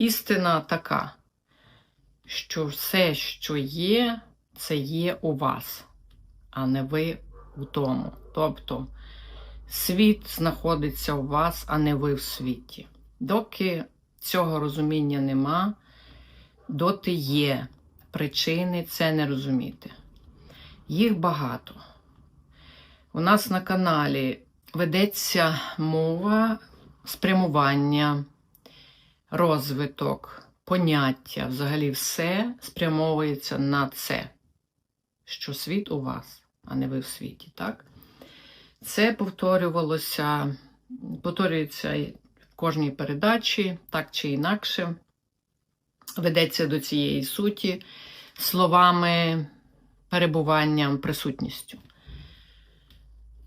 істина така, що все, що є, це є у вас, а не ви у тому. Тобто світ знаходиться у вас, а не ви в світі. Доки цього розуміння нема, доти є причини це не розуміти. Їх багато. У нас на каналі ведеться мова спрямування, розвиток, поняття, взагалі все спрямовується на це, що світ у вас, а не ви в світі. так? Це повторювалося, повторюється в кожній передачі, так чи інакше. Ведеться до цієї суті словами, перебуванням, присутністю.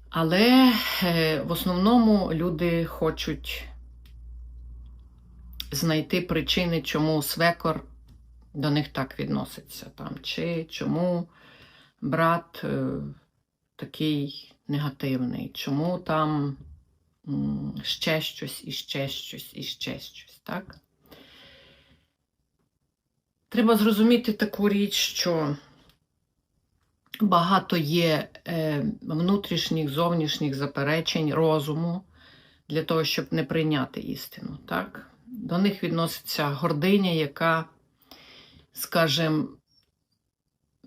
Але е, в основному люди хочуть знайти причини, чому свекор до них так відноситься. Там, чи чому брат е, такий негативний, чому там м, ще щось, і ще щось, і ще щось. Так? Треба зрозуміти таку річ, що багато є е, внутрішніх, зовнішніх заперечень розуму для того, щоб не прийняти істину. Так? До них відноситься гординя, яка, скажімо,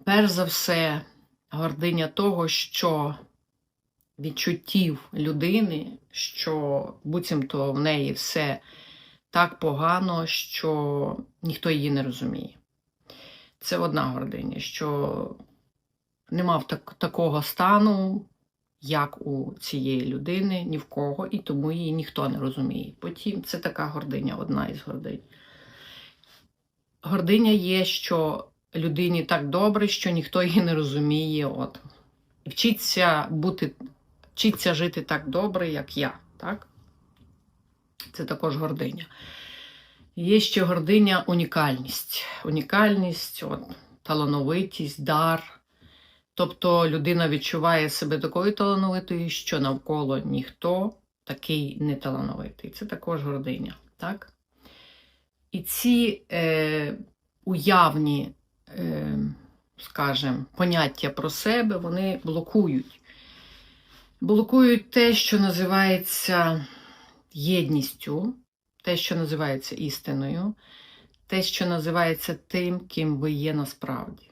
перш за все, гординя того, що відчуттів людини, що буцімто в неї все так погано, що ніхто її не розуміє. Це одна гординя, що нема в так, такого стану, як у цієї людини, ні в кого, і тому її ніхто не розуміє. Потім це така гординя, одна із гординь. Гординя є, що людині так добре, що ніхто її не розуміє. От. Вчиться бути, вчиться жити так добре, як я. Так? Це також гординя. Є ще гординя унікальність. Унікальність, от, талановитість, дар. Тобто людина відчуває себе такою талановитою, що навколо ніхто такий не талановитий. Це також гординя. Так? І ці е, уявні, е, скажімо, поняття про себе, вони блокують. Блокують те, що називається єдністю, те, що називається істиною, те, що називається тим, ким ви є насправді.